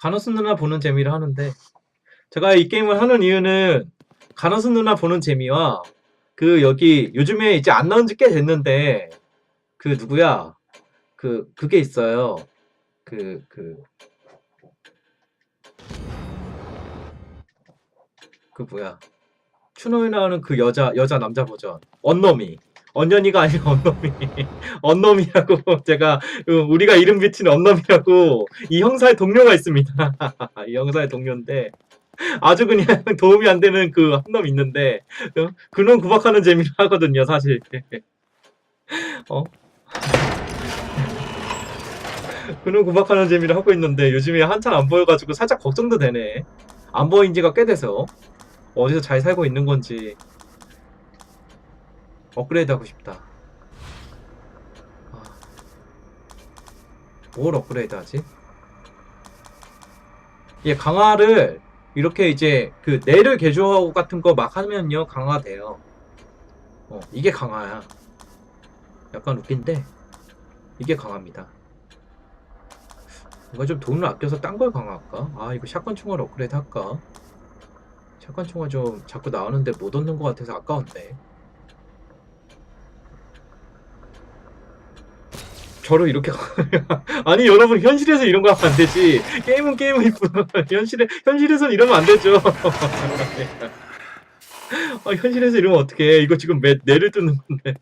가너스 누나 보는 재미를 하는데 제가 이 게임을 하는 이유는 가너스 누나 보는 재미와 그 여기 요즘에 이제 안 나온 지 꽤 됐는데 그 누구야? 그 그게 있어요. 그 그. 그 뭐야? 추노에 나오는 그 여자 여자 남자 버전. 언너미 언년이가 아니라 언너미 언너미라고 제가 그 우리가 이름 비치는 언너미라고 이 형사의 동료가 있습니다. 이 형사의 동료인데 아주 그냥 도움이 안 되는 그 한 놈 있는데 어? 그놈 구박하는 재미로 하거든요 사실. 어? 그놈 구박하는 재미로 하고 있는데 요즘에 한참 안 보여가지고 살짝 걱정도 되네. 안 보인 지가 꽤 돼서 어디서 잘 살고 있는 건지 업그레이드 하고 싶다 아, 뭘 업그레이드 하지? 얘 강화를 이렇게 이제 그 뇌를 개조하고 같은 거 막 하면요 강화돼요. 어 이게 강화야. 약간 웃긴데 이게 강화입니다. 뭔가 좀 돈을 아껴서 딴 걸 강화할까? 아 이거 샷건 총알 업그레이드 할까? 샷건 총알 좀 자꾸 나오는데 못 얻는 것 같아서 아까운데. 저를 이렇게 아니 여러분 현실에서 이런 거 하면 안 되지. 게임은 게임은 뿐 현실에 현실에서는 이러면 안 되죠. 아, 현실에서 이러면 어떡해. 이거 지금 매, 내를 뜯는 건데.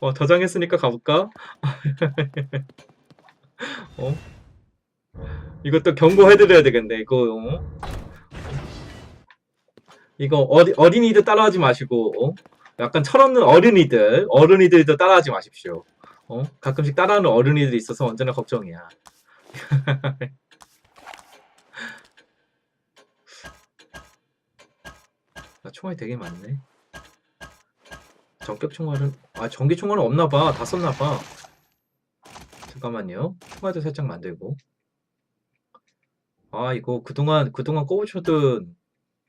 어 저장했으니까 가볼까? 어? 이것도 경고해드려야 되겠네 이거. 어? 이거 어리, 어린이들 따라하지 마시고 어? 약간 철없는 어른이들 어른이들도 따라하지 마십시오 어? 가끔씩 따라하는 어른이들이 있어서 언제나 걱정이야. 나 총알이 되게 많네. 전격 총알은 아 전기 총알은 없나봐. 다 썼나봐. 잠깐만요. 총알도 살짝 만들고. 아 이거 그동안 그동안 꼽으셔둔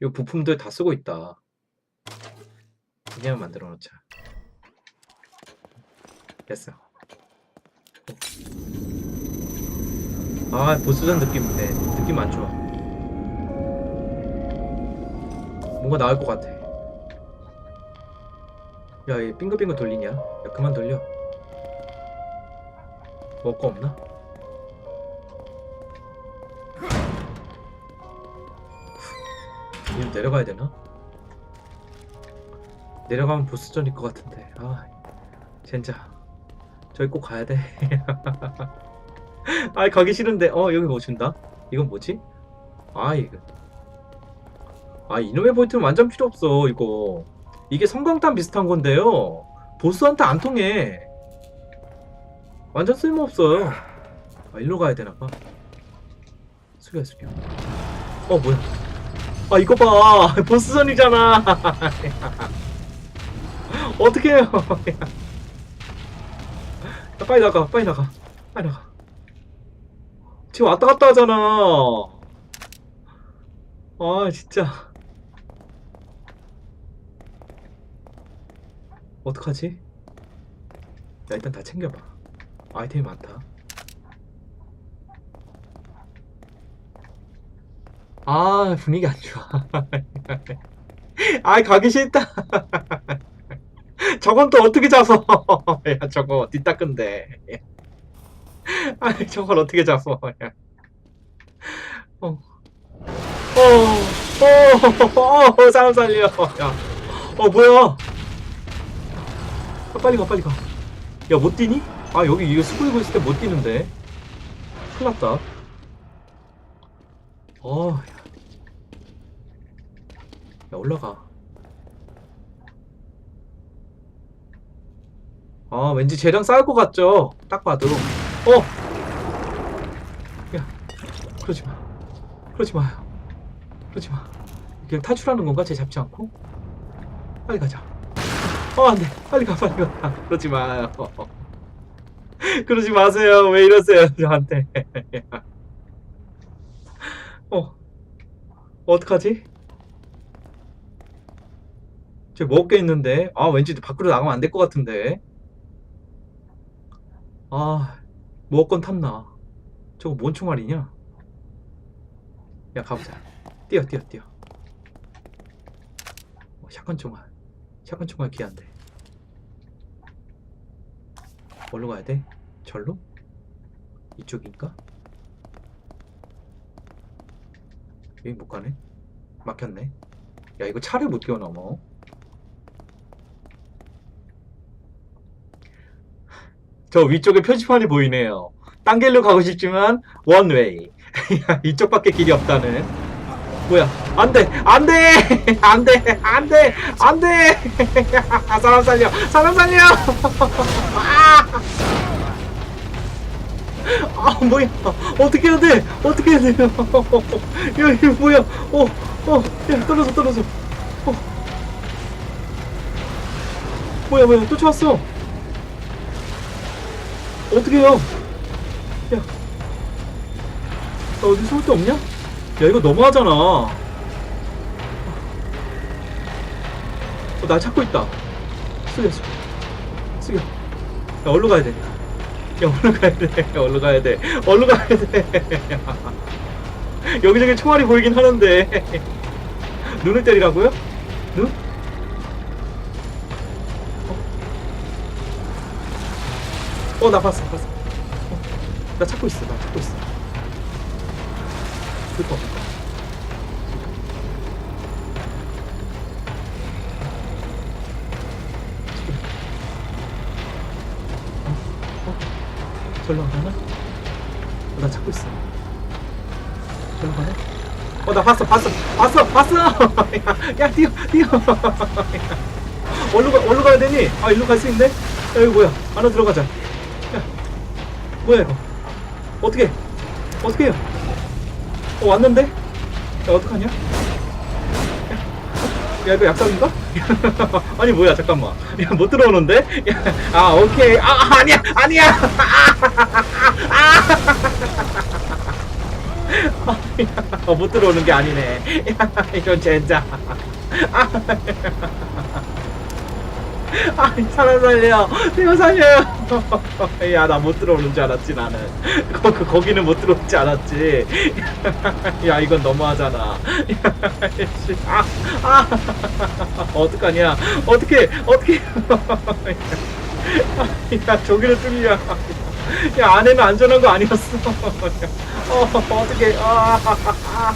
이 부품들 다 쓰고 있다. 그냥 만들어 놓자. 됐어. 아 보스전 느낌인데 느낌 안 좋아. 뭔가 나을 것 같아. 야얘 빙글빙글 돌리냐? 야 그만 돌려. 먹을 거 없나? 얘 내려가야 되나? 내려가면 보스전일 것 같은데. 아 젠자 저기 꼭 가야 돼 아 가기 싫은데. 어 여기 뭐 준다? 이건 뭐지? 아 이거. 아 이놈의 포인트는 완전 필요 없어 이거. 이게 성광탄 비슷한 건데요. 보스한테 안 통해. 완전 쓸모없어요. 아 일로 가야 되나봐. 숙여 숙여 어 뭐야? 아 이거 봐. 보스전이잖아. 어떡해요. 야, 빨리 나가 빨리 나가. 빨리 나가 지금 왔다 갔다 하잖아. 아, 진짜. 어떡하지? 야, 일단 다 챙겨봐. 아이템이 많다. 아, 분위기 안 좋아. 아, 가기 싫다. 저건 또 어떻게 잡어? 야, 저거 뒷닦은데. 아니 저걸 어떻게 잡어 야. 어. 어, 어, 어, 어, 사람 살려. 야. 어, 뭐야. 아, 빨리 가, 빨리 가. 야, 못 뛰니? 아, 여기 이거 스쿠이고 있을 때 못 뛰는데. 큰일 났다. 어, 야. 야, 올라가. 아, 왠지 쟤랑 싸울 것 같죠? 딱 봐도. 어! 야, 그러지 마. 그러지 마요. 그러지 마. 그냥 탈출하는 건가? 쟤 잡지 않고? 빨리 가자. 어, 안 돼. 빨리 가, 빨리 가. 그러지 마요. 그러지 마세요. 왜 이러세요, 저한테. 어, 어떡하지? 저 먹을 게 있는데. 아, 왠지 밖으로 나가면 안 될 것 같은데. 아, 무엇건 탐나. 저거 뭔 총알이냐? 야 가보자 뛰어 뛰어 뛰어 어, 샷건 총알 샷건 총알 귀한데 뭘로 가야 돼? 절로? 이쪽인가? 여기 못 가네 막혔네 야 이거 차를 못 뛰어넘어 저 위쪽에 표지판이 보이네요. 딴 길로 가고 싶지만 원웨이 이쪽밖에 길이 없다는. 뭐야? 안 돼! 안 돼! 안 돼! 안 돼! 안 돼! 사람 살려! 사람 살려! 아, 아 뭐야? 어떻게 해야 돼? 어떻게 해야 돼요? 야 이거 뭐야? 어어야 떨어져 떨어져. 어. 뭐야 뭐야? 쫓아왔어 어떻게 해요? 야. 나 어디 숨을 데 없냐? 야 이거 너무하잖아. 어, 날 찾고 있다. 숙여 숙여 야 얼른 가야 돼 야 얼른 가야 돼. 얼른 가야 돼. 얼른 가야 돼. 여기저기 총알이 보이긴 하는데. 눈을 때리라고요? 눈? 어 나 봤어 봤어 어, 나 찾고 있어 나 찾고 있어 그거 절로 안 가나? 어, 나 찾고 있어. 절로 가네? 어, 나 봤어, 봤어, 봤어, 봤어! 야, 야, 뛰어, 뛰어! 어디로 가, 어디로 가야 되니? 아, 일로 갈 수 있네? 야, 이거 뭐야? 안으로 들어가자. 야, 이거? 어떻게, 어떻게 해요? 어, 왔는데? 야, 어떡하냐? 야, 이거 약속인가? 아니, 뭐야, 잠깐만. 야, 못 들어오는데? 야, 아, 오케이. 아, 아, 아니야, 아니야! 아, 어, 못 들어오는 게 아니네. 야, 이건 젠장. 아, 아, 사람 살려. 내가 살려요. 야, 나 못 들어오는 줄 알았지, 나는. 거, 그, 거기는 못 들어오지 줄 알았지. 야, 이건 너무하잖아. 아, 아. 어떡하냐. 어떻게, 어떻게. 야, 저기를 뚫리야. 야, 안에는 안전한 거 아니었어. 어, 어떡해. 아, 아,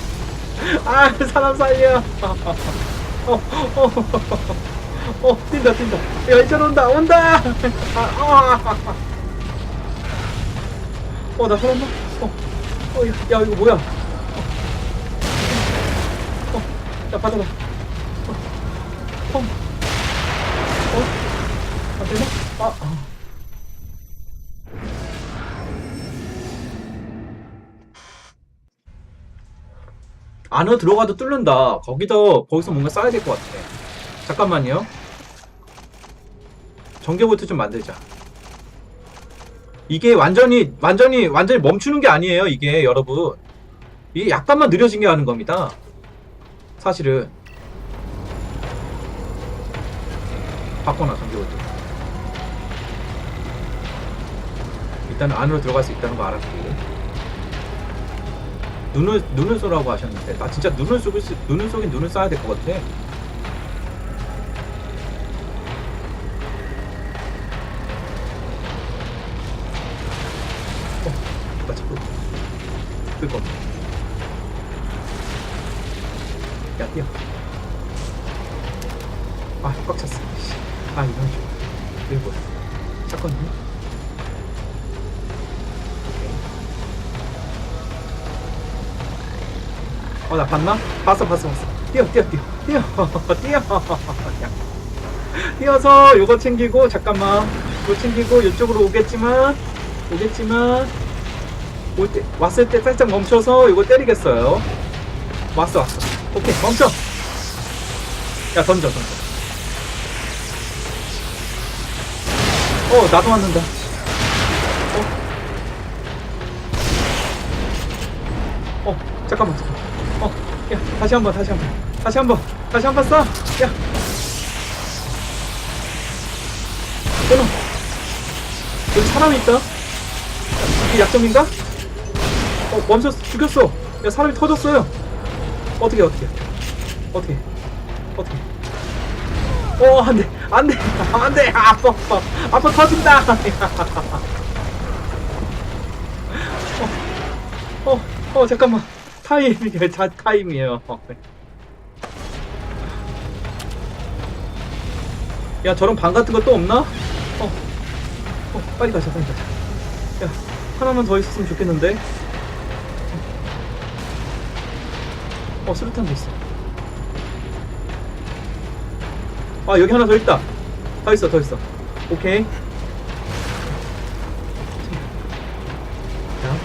아, 사람 살려. 어, 어, 어, 뛴다, 뛴다. 야, 이쪽 온다, 온다! 아, 아. 어, 나 살았나? 어, 어, 야, 야, 이거 뭐야? 어, 어, 야, 받아봐. 어, 어, 어, 안 되나? 아, 아. 안으로 들어가도 뚫는다. 거기도 거기서 뭔가 써야 될 것 같아. 잠깐만요. 전개보트 좀 만들자. 이게 완전히 완전히 완전히 멈추는 게 아니에요. 이게 여러분. 이게 약간만 느려진 게 하는 겁니다. 사실은 바꿔놔 전개보트. 일단 안으로 들어갈 수 있다는 거 알았고. 눈을 눈을 쏘라고 하셨는데 나 진짜 눈을 수- 눈을 쏘긴 눈을 쏴야 될 것 같아. 그거 야 뛰어. 아 꽉 찼어. 씨. 아 줄. 이거 뭐야? 잠깐만요. 어, 나 봤나? 봤어, 봤어, 봤어. 뛰어, 뛰어, 뛰어, 뛰어, 뛰어. 야. 뛰어서 요거 챙기고, 잠깐만. 요거 챙기고, 이쪽으로 오겠지만, 오겠지만, 올 때, 왔을 때 살짝 멈춰서 요거 때리겠어요. 왔어, 왔어. 오케이, 멈춰. 야, 던져, 던져. 어, 나도 맞는다. 어, 어, 잠깐만. 어, 야, 다시 한 번, 다시 한 번, 다시 한 번, 다시 한번 쏴. 야, 끊어. 여기 사람이 있다. 이게 약점인가? 어, 멈췄어, 죽였어. 야, 사람이 터졌어요. 어떻게 어떻게? 어떻게? 어떻게? 어 안 돼. 안 돼. 안 돼. 아파 아파. 아파 터진다. 어, 어, 어 잠깐만. 타임 자 타임이에요. 야 저런 방 같은 거또 없나? 어, 어 빨리 가자 빨리 가자. 야 하나만 더 있었으면 좋겠는데 어 수류탄도 있어. 아 여기 하나 더 있다. 더 있어 더 있어. 오케이. 자.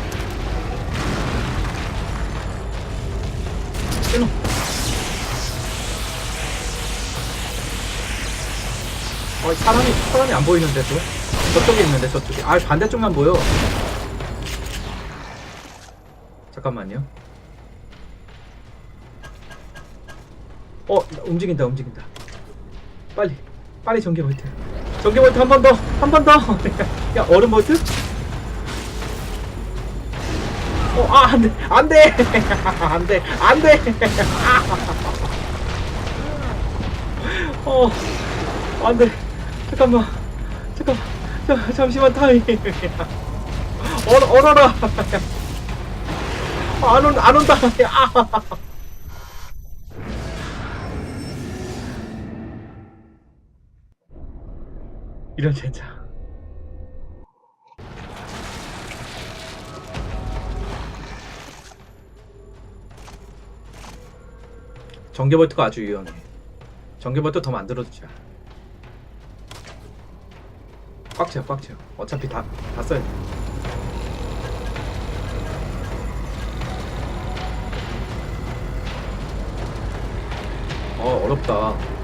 끊어. 어 사람이 사람이 안 보이는데 또? 저쪽에 있는데 저쪽에. 아 반대쪽만 보여. 잠깐만요 어나 움직인다 움직인다. 빨리 빨리 전기 볼트. 전기 볼트 한 번 더 한 번더 야 얼음 볼트? 어아 안돼 안돼. 안돼 안돼. 어 안돼. 잠깐만. 잠깐만. 자, 잠시만 타임. 얼 얼어라. 안 온다 안 온다. 아 이런 젠장. 전개볼트가 아주 유용해. 전개볼트 더 만들어주자. 꽉 채워 꽉 채워. 어차피 다, 다 써야 돼. 어, 어렵다.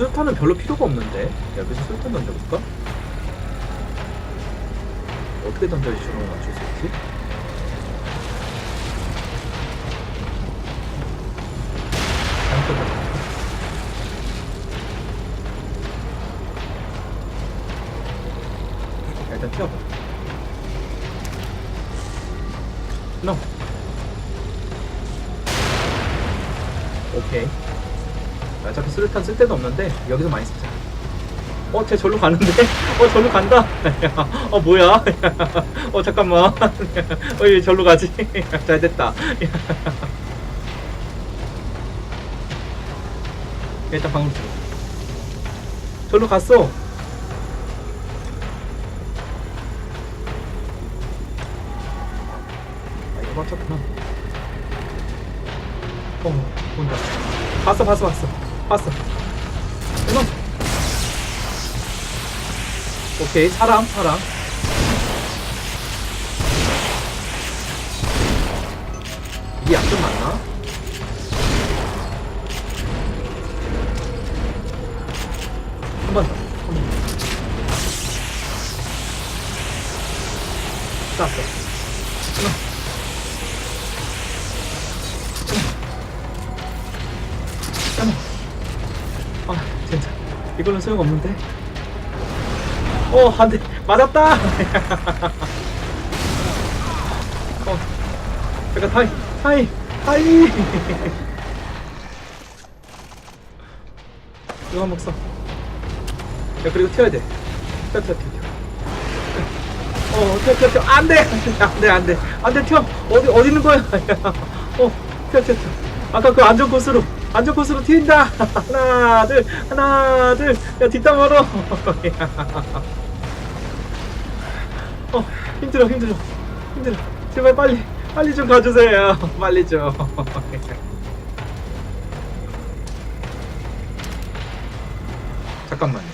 수류탄은 별로 필요가 없는데 여기서 수류탄 던져볼까? 어떻게 던져야지 저런 거 맞출 수 있지? 자, 일단 튀어봐 No 오케이 수류탄 쓸 데도 없는데 여기서 많이 쓰자 어, 쟤 절로 가는데? 어, 절로 간다? 어, 뭐야? 어, 잠깐만. 어, 얘 절로 가지? 잘 됐다. 일단 방으로 들어. 절로 갔어. 아, 이거 맞췄구나. 어, 본다. 봤어, 봤어, 봤어. 봤어. 이놈. 오케이, 사람, 사람. 이게 약점 맞나? 걸로 소용 없는데? 어, 안 돼. 맞았다! 어, 잠깐, 타임, 타임, 타임! 이거 한번 써. 야, 그리고 튀어야 돼. 튀어, 튀어, 튀어. 어, 튀어, 튀어, 튀어. 안 돼! 안 돼, 안 돼. 안 돼, 튀어. 어디, 어디 있는 거야? 어, 튀어, 튀어, 튀어. 아까 그 안전 코스로, 안전 코스로 튄다! 하나, 둘, 하나, 둘. 야, 뒷담 걸어. 어, 힘들어, 힘들어, 힘들어. 제발 빨리, 빨리 좀 가주세요. 빨리 좀. 잠깐만요.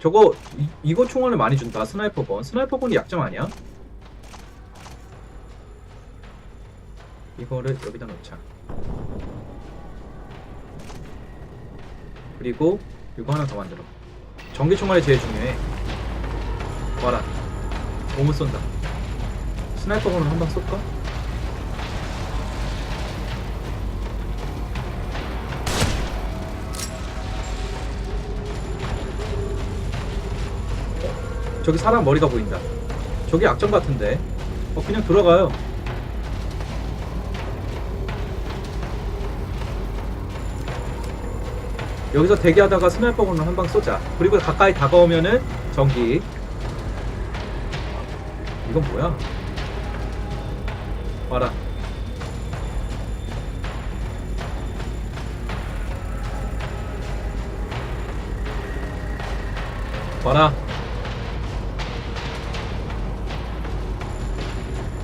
저거 이, 이거 총알을 많이 준다. 스나이퍼건. 스나이퍼건이 약점 아니야? 이거를 여기다 놓자. 그리고 이거 하나 더 만들어. 전기 총알이 제일 중요해. 와라. 몸을 쏜다. 스나이퍼건을 한방 쏠까? 저기 사람 머리가 보인다. 저기 약점 같은데. 어, 그냥 들어가요. 여기서 대기하다가 스나이퍼건으로 한 방 쏘자. 그리고 가까이 다가오면은 전기. 이건 뭐야? 와라. 와라.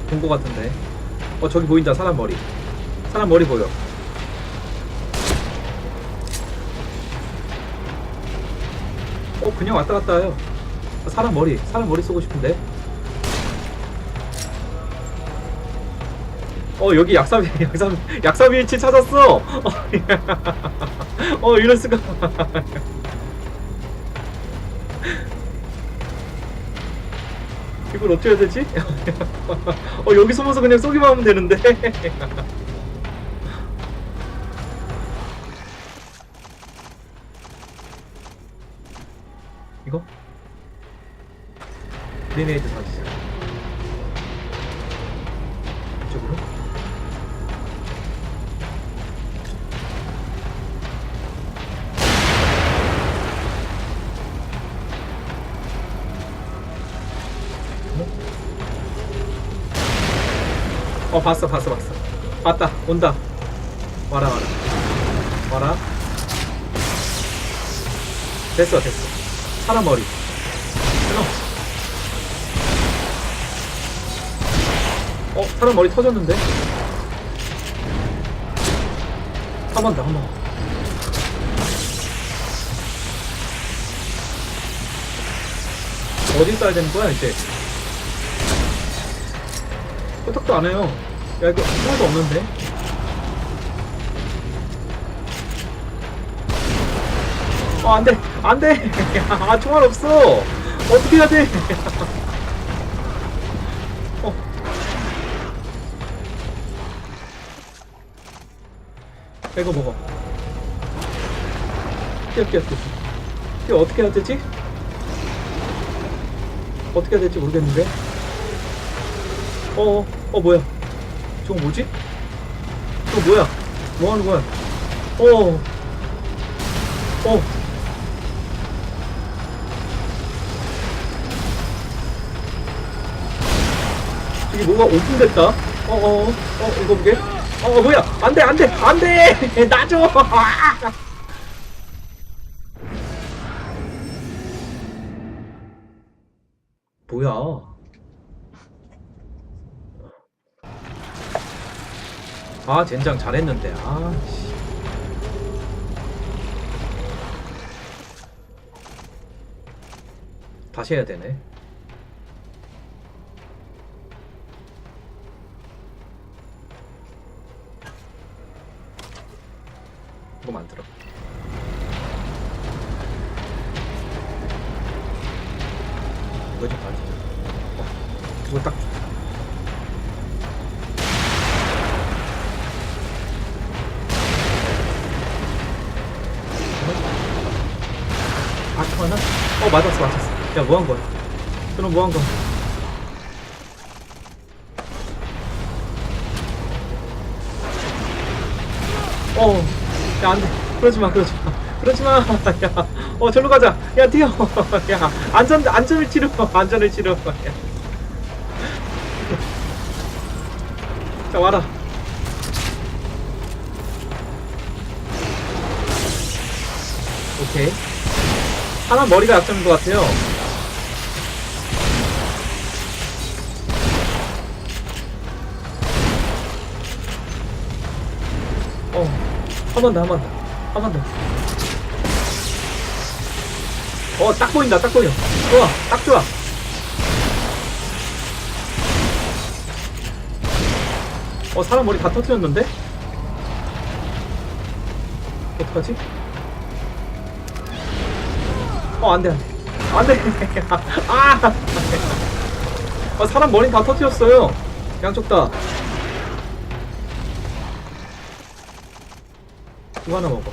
본거 같은데. 어 저기 보인다 사람 머리. 사람 머리 보여. 어 그냥 왔다 갔다 해요. 아, 사람 머리, 사람 머리 쏘고 싶은데. 어 여기 약삼 약삼 약삼 일치 찾았어. 어 이럴 수가. 이걸 어떻게 해야 되지? 어 여기 숨어서 그냥 쏘기만 하면 되는데. 그레네이드 던지자. 이쪽으로? 어 봤어 봤어 봤어. 봤다 온다. 와라 와라. 와라. 됐어 됐어. 사람 머리 사람 머리 터졌는데? 한 번 더 한 번 어디 써야 되는 거야 이제? 끄떡도 안 해요. 야 이거 하나도 없는데? 어 안 돼 안 돼! 아 총알 없어! 어떻게 해야 돼 이거 먹어 뛰어 뛰어 뛰어 뛰어 어떻게 해야 되지 어떻게 해야 될지 모르겠는데 어, 어, 뭐야? 저거 뭐지? 저거 뭐야? 뭐 하는 거야? 어, 어. 저기 뭐가 오픈됐다? 어, 어, 어, 이거 보게? 어, 어, 뭐야? 안 돼, 안 돼, 안 돼! 나 줘! 아! 뭐야? 아 젠장 잘했는데 아 씨. 다시 해야 되네 이거 만들어 이거 좀 가르쳐 어, 이거 딱 아. 어, 맞았어, 맞았어. 야, 뭐 한 거야? 그럼 뭐 한 거야? 어, 야, 안 돼. 그러지 마, 그러지 마. 그러지 마. 야, 어, 절로 가자. 야, 뛰어. 야, 안전, 안전을 치료. 안전을 치료. 야. 자, 와라. 오케이. 하나 머리가 약점인 것 같아요. 한 번 더, 한 번 더, 한 번 더. 어, 딱 보인다, 딱 보여. 좋아, 딱 좋아. 어, 사람 머리 다 터뜨렸는데? 어떡하지? 어, 안 돼, 안 돼. 안 돼. 아! 아, 사람 머리 다 터뜨렸어요. 양쪽 다. 이거 하나 먹어.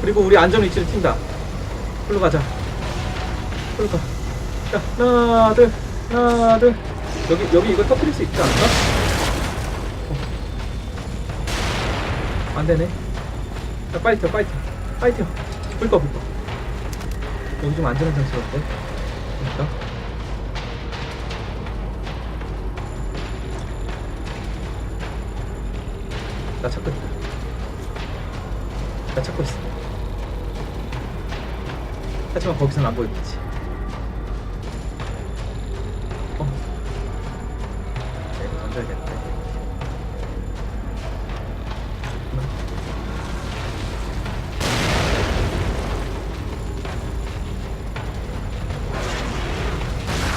그리고 우리 안전 위치를 튄다. 풀로 가자. 풀로 가. 자, 하나, 둘, 하나, 둘. 여기, 여기 이거 터뜨릴 수 있지 않을까? 어. 안 되네. 자, 튀어. 빨리 튀어. 불꺼, 불꺼. 여기 좀 안전한 장소인데. 그러니까. 나 찾고 있다. 나 찾고 있어. 하지만 거기선 안 보이겠지. 어. 네, 이거 던져야겠네.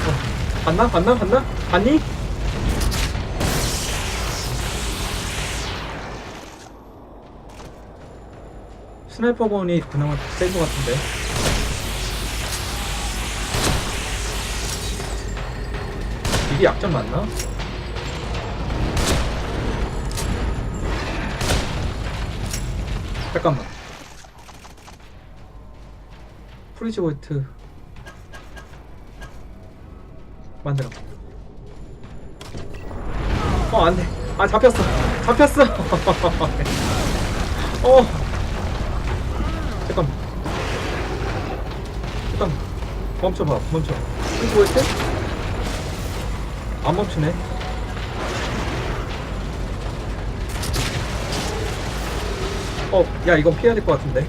어, 봤나? 봤나? 봤나? 봤니? 스나이퍼건이 그나마 센 것 같은데. 이게 약점 맞나? 잠깐만. 프리즈 볼트 만들어. 어, 안 돼. 아, 잡혔어. 잡혔어. 어. 잠깐만. 잠깐만. 멈춰봐. 멈춰. 프리즈 볼트? 안 멈추네. 어, 야, 이건 피해야 될 것 같은데.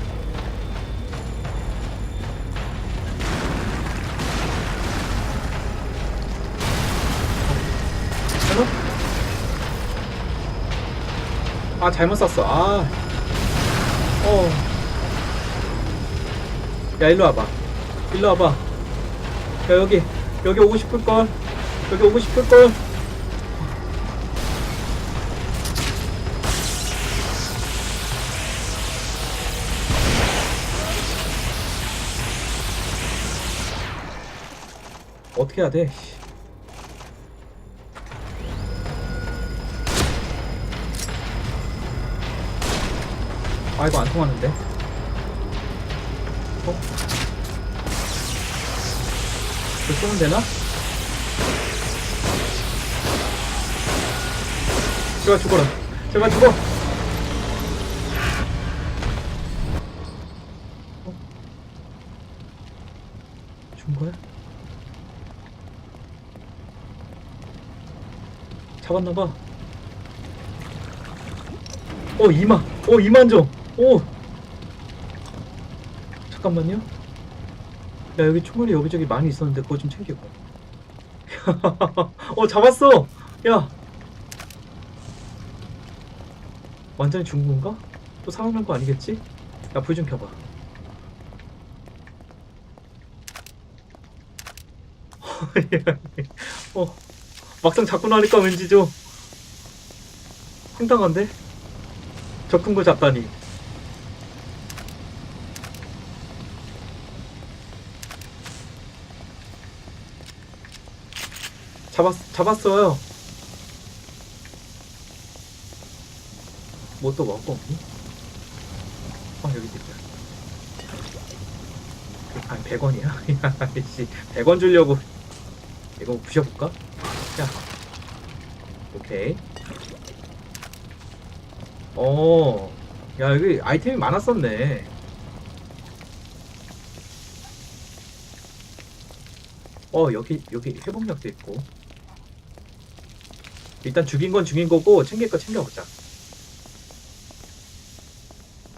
되나? 아, 잘못 쐈어. 아. 어. 야, 일로 와봐. 일로 와봐. 야, 여기. 여기 오고 싶을걸. 여기 오고 싶을걸. 어떻게 해야 돼? 씨. 아 이거 안 통하는데. 어? 이거 쏘면 되나? 제발 죽어라. 제발 죽어. 어? 죽은 거야? 잡았나봐. 어, 2만. 어, 2만 점. 오. 잠깐만요. 야, 여기 총알이 여기저기 많이 있었는데 그거 좀 챙기고. 어, 잡았어. 야. 완전히 죽은 건가? 또 살아난 거 아니겠지? 야, 불 좀 켜봐. 어, 막상 잡고 나니까 왠지 좀 황당한데? 저큰거 잡다니. 잡았, 잡았어요. 뭐 또 먹고 없니? 아, 여기 있다. 아니, 100원이야? 야, 씨, 100원 주려고. 이거 부셔볼까? 야. 오케이. 어. 야, 여기 아이템이 많았었네. 어, 여기, 여기 회복약도 있고. 일단 죽인 건 죽인 거고, 챙길 거 챙겨보자.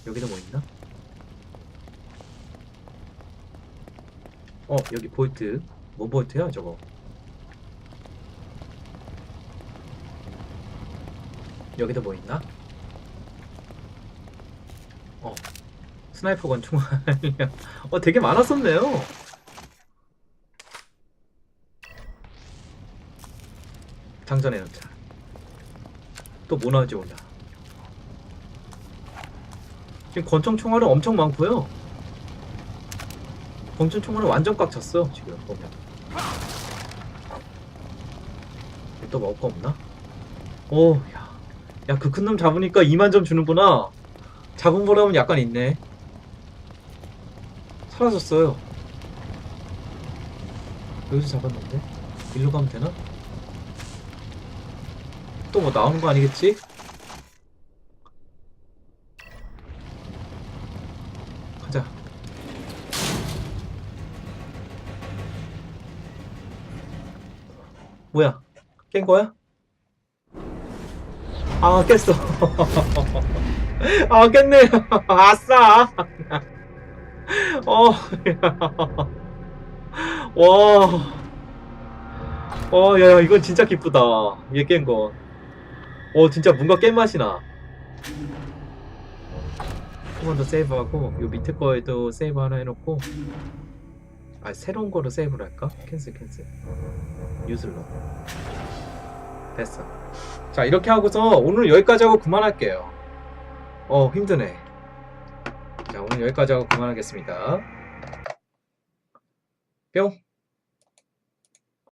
여기도 뭐 있나? 어, 여기 볼트. 뭐 볼트야, 저거? 여기도 뭐 있나? 어, 스나이퍼 권총알. 어, 되게 많았었네요. 장전해 놓자. 또 뭐 나올지 몰라. 지금 권총 총알은 엄청 많고요. 권총 총알은 완전 꽉 찼어 지금 보면. 또 먹을 거 없나? 오, 야, 야 그 큰 놈 잡으니까 2만 점 주는구나. 잡은 거라면 약간 있네. 사라졌어요. 여기서 잡았는데? 일로 가면 되나? 또 뭐 나오는 거 아니겠지? 가자. 뭐야? 깬 거야? 아, 깼어. 아, 깼네. 아싸. 어, 와. 어, 야, 이건 진짜 기쁘다. 얘 깬 거. 어, 진짜 뭔가 깬 맛이 나. 한번 더 세이브하고, 요 밑에 거에도 세이브 하나 해놓고, 아, 새로운 거로 세이브를 할까? 캔슬, 캔슬. 유슬러. 됐어. 자, 이렇게 하고서 오늘 여기까지 하고 그만할게요. 어, 힘드네. 자, 오늘 여기까지 하고 그만하겠습니다. 뿅.